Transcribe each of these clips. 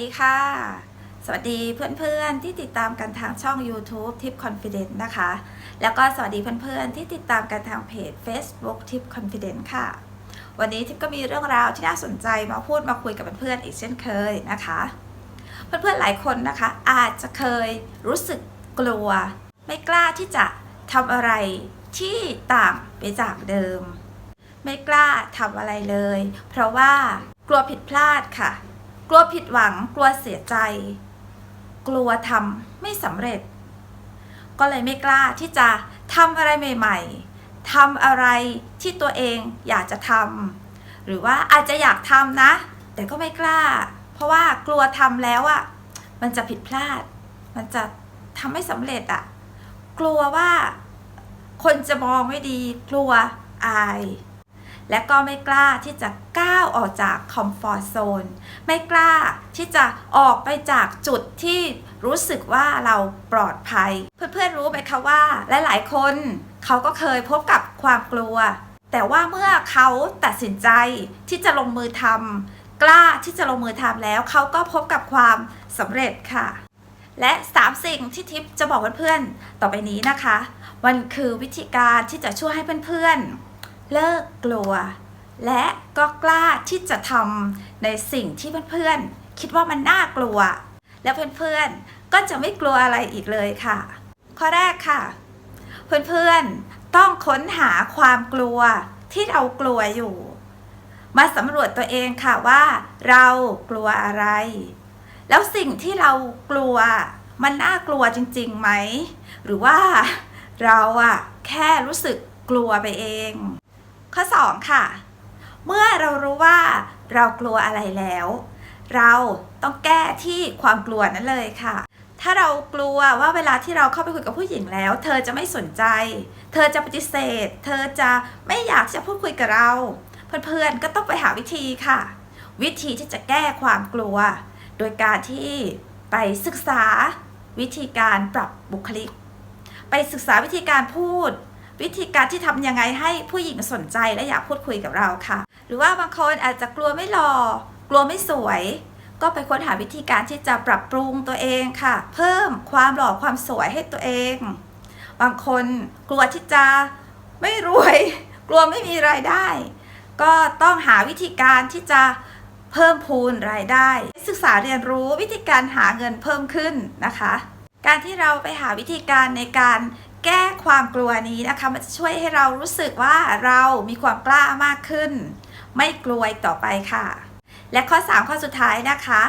ดีค่ะ สวัสดีเพื่อนๆที่ติดตามกันทางช่อง YouTube Tip Confident นะคะ แล้วก็สวัสดีเพื่อนๆที่ติดตามกันทางเพจ Facebook Tip Confident ค่ะ วันนี้ทิปก็มีเรื่องราวที่น่าสนใจมาพูดมาคุยกับเพื่อนๆอีกเช่นเคยนะคะ เพื่อนๆหลายคนนะคะ อาจจะเคยรู้สึกกลัว ไม่กล้าที่จะทำอะไรที่ต่างไปจากเดิม ไม่กล้าทำอะไรเลย เพราะว่ากลัวผิดพลาดค่ะ กลัวผิดหวัง กลัวเสียใจ กลัวทำไม่สำเร็จ ก็เลยไม่กล้าที่จะทำอะไรใหม่ ๆทำอะไรที่ตัวเองอยากจะทำหรือว่าอาจจะอยากทำนะ แต่ก็ไม่กล้า เพราะว่ากลัวทำแล้วอะมันจะผิดพลาด มันจะทำไม่สำเร็จอะ กลัวว่าคนจะมองไม่ดี กลัวอาย และก็ไม่กล้าที่จะก้าวออกจากคอมฟอร์ z โซนไม่กล้าที่จะออกไปจากจุดที่รู้สึกว่าเราปลอดภัย เพื่อนๆรู้ไหมคะว่า หลายๆคนเขาก็เคยพบกับความกลัว แต่ว่าเมื่อเขาตัดสินใจที่จะลงมือทำกล้าที่จะลงมือทำแล้วเขาก็พบกับความสำเร็จค่ะและ 3 สิ่งที่ทิปจะบอกเพื่อนๆ ต่อไปนี้นะคะ มันคือวิธีการที่จะช่วยให้เพื่อนๆ เลิกกลัว และก็กล้าที่จะทำในสิ่งที่เพื่อนๆ คิดว่ามันน่ากลัว แล้วเพื่อนๆ ก็จะไม่กลัวอะไรอีกเลยค่ะ ข้อแรกค่ะ เพื่อนๆ ต้องค้นหาความกลัวที่เรากลัวอยู่ มาสำรวจตัวเองค่ะว่า เรากลัวอะไร แล้วสิ่งที่เรากลัว มันน่ากลัวจริงๆไหม หรือว่าเราอะแค่รู้สึกกลัวไปเอง ข้อ 2 ค่ะ เมื่อเรารู้ว่าเรากลัวอะไรแล้ว เราต้องแก้ที่ความกลัวนั้นเลยค่ะ ถ้าเรากลัวว่าเวลาที่เราเข้าไปคุยกับผู้หญิงแล้ว เธอจะไม่สนใจ เธอจะปฏิเสธ เธอจะไม่อยากจะพูดคุยกับเรา เพื่อนๆก็ต้องไปหาวิธีค่ะ วิธีที่จะแก้ความกลัว โดยการที่ไปศึกษาวิธีการปรับบุคลิก ไปศึกษาวิธีการพูด วิธีการที่ทำยังไงให้ผู้หญิงสนใจและอยากพูดคุยกับเราค่ะ หรือว่าบางคนอาจจะกลัวไม่หล่อกลัวไม่สวย ก็ไปค้นหาวิธีการที่จะปรับปรุงตัวเองค่ะ เพิ่มความหล่อความสวยให้ตัวเอง บางคนกลัวที่จะไม่รวย กลัวไม่มีรายได้ ก็ต้องหาวิธีการที่จะเพิ่มพูนรายได้ ศึกษาเรียนรู้วิธีการหาเงินเพิ่มขึ้นนะคะ การที่เราไปหาวิธีการในการ แก้ความกลัวนี้นะคะมันจะช่วยให้เรารู้สึกว่าเรามีความกล้ามากขึ้น ไม่กลัวต่อไปค่ะ และข้อ 3 ข้อสุดท้ายนะคะ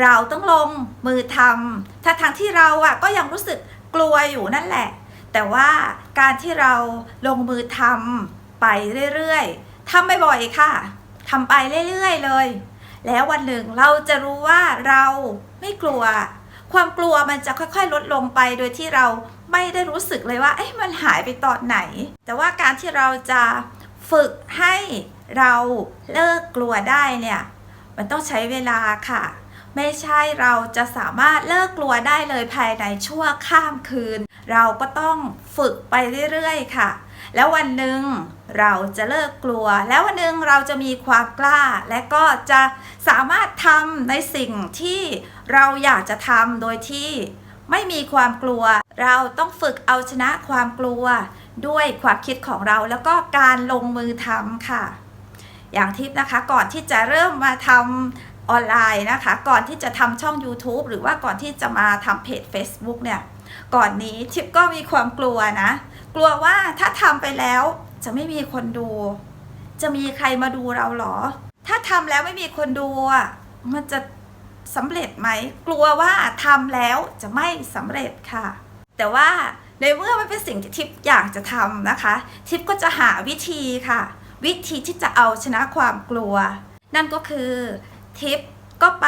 เราต้องลงมือทำถ้าทางที่เราอะก็ยังรู้สึกกลัวอยู่นั่นแหละ แต่ว่าการที่เราลงมือทำไปเรื่อยๆทำบ่อยๆค่ะทำไปเรื่อยๆเลย แล้ววันหนึ่งเราจะรู้ว่าเราไม่กลัว ความกลัวมันจะค่อยๆ ลดลงไปโดยที่เราไม่ได้รู้สึกเลยว่าเอ๊ะมันหายไปตอนไหน แต่ว่าการที่เราจะฝึกให้เราเลิกกลัวได้เนี่ย มันต้องใช้เวลาค่ะ ไม่ใช่เราจะสามารถเลิกกลัวได้เลยภายในชั่วข้ามคืน เราก็ต้องฝึกไปเรื่อยๆ ค่ะ แล้ววันหนึ่งเราจะเลิกกลัว แล้ววันหนึ่งเราจะมีความกล้า และก็จะสามารถทำในสิ่งที่เราอยากจะทำโดยที่ไม่มีความกลัว เราต้องฝึกเอาชนะความกลัว ด้วยความคิดของเราแล้วก็การลงมือทำค่ะ อย่างทิปนะคะก่อนที่จะเริ่มมาทำออนไลน์นะคะ ก่อนที่จะทำช่อง YouTube หรือว่าก่อนที่จะมาทำเพจ Facebook เนี่ย ก่อนนี้ทิปก็มีความกลัวนะ กลัวว่าถ้าทำไปแล้วจะไม่มีคนดู จะมีใครมาดูเราหรอ ถ้าทำแล้วไม่มีคนดูมันจะสำเร็จไหม กลัวว่าทำแล้วจะไม่สำเร็จค่ะ แต่ว่าในเมื่อมันเป็นสิ่งที่ทิปอยากจะทำนะคะ ทิปก็จะหาวิธีค่ะ วิธีที่จะเอาชนะความกลัว นั่นก็คือทิป ก็ไป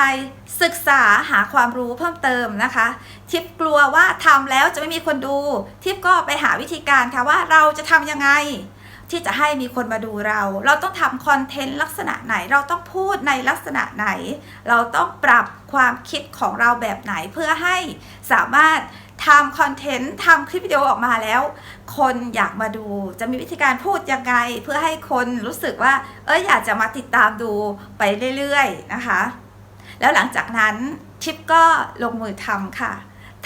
ศึกษาหาความรู้เพิ่มเติมนะคะ ทิปกลัวว่าทำแล้วจะไม่มีคนดู ทิปก็ไปหาวิธีการค่ะว่าเราจะทำยังไง ที่จะให้มีคนมาดูเรา เราต้องทำคอนเทนต์ลักษณะไหน เราต้องพูดในลักษณะไหน เราต้องปรับความคิดของเราแบบไหนเพื่อให้สามารถทำคอนเทนต์ทำคลิปวิดีโอออกมาแล้ว คนอยากมาดูจะมีวิธีการพูดยังไง เพื่อให้คนรู้สึกว่า เอออยากจะมาติดตามดูไปเรื่อย ๆ นะคะ แล้วหลังจากนั้นทิปก็ลงมือทำค่ะ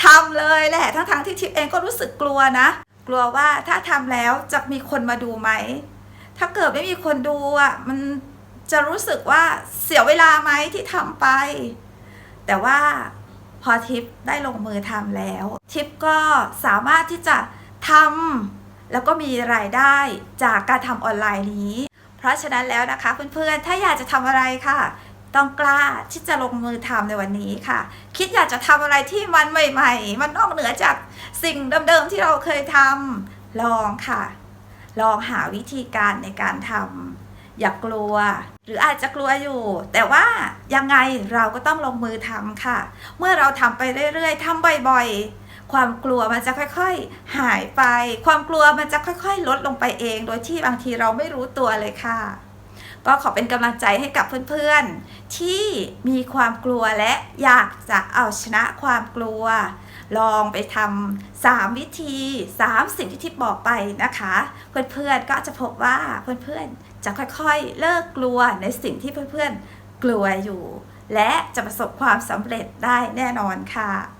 ทำเลยแหละทั้งๆที่ทิปเองก็รู้สึกกลัวนะ กลัวว่าถ้าทำแล้วจะมีคนมาดูไหม ถ้าเกิดไม่มีคนดูอะมันจะรู้สึกว่าเสียเวลาไหมที่ทำไป แต่ว่าพอทิปได้ลงมือทำแล้ว ทิปก็สามารถที่จะทำแล้วก็มีรายได้จากการทำออนไลน์นี้ เพราะฉะนั้นแล้วนะคะเพื่อนๆ ถ้าอยากจะทำอะไรค่ะ ต้องกล้าที่จะลงมือทำในวันนี้ค่ะ คิดอยากจะทำอะไรที่มันใหม่ ๆ มันนอกเหนือจากสิ่งเดิมๆที่เราเคยทำลองค่ะ ลองหาวิธีการในการทำอย่ากกลัว หรืออาจจะกลัวอยู่ แต่ว่ายังไงเราก็ต้องลงมือทำค่ะ เมื่อเราทำไปเรื่อยๆทำบ่อยๆความกลัวมันจะค่อยๆ หายไป ความกลัวมันจะค่อยๆ ลดลงไปเอง โดยที่บางทีเราไม่รู้ตัวเลยค่ะ ก็ขอเป็นกำลังใจให้กับเพื่อนๆ ที่มีความกลัวและอยากจะเอาชนะความกลัว ลองไปทำสามวิธีสามสิ่งที่ทิพบอกไปนะคะ เพื่อนๆก็จะพบว่าเพื่อนๆจะค่อยๆ เลิกกลัวในสิ่งที่เพื่อนๆกลัวอยู่ และจะประสบความสำเร็จได้แน่นอนค่ะ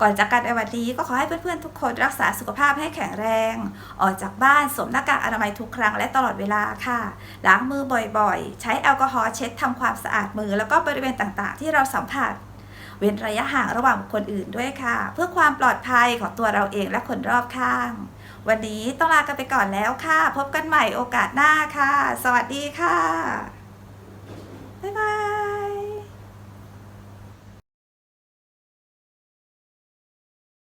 ก่อนจากกันในวันนี้ก็ขอให้เพื่อนๆทุกคนรักษาสุขภาพให้แข็งแรง ออกจากบ้านสวมหน้ากากอนามัยทุกครั้งและตลอดเวลาค่ะ ล้างมือบ่อยๆ ใช้แอลกอฮอล์เช็ดทำความสะอาดมือ แล้วก็บริเวณต่างๆ ที่เราสัมผัส เว้นระยะห่างระหว่างบุคคลอื่นด้วยค่ะ เพื่อความปลอดภัยของตัวเราเองและคนรอบข้าง วันนี้ต้องลากันไปก่อนแล้วค่ะ พบกันใหม่โอกาสหน้าค่ะ สวัสดีค่ะบ๊ายบาย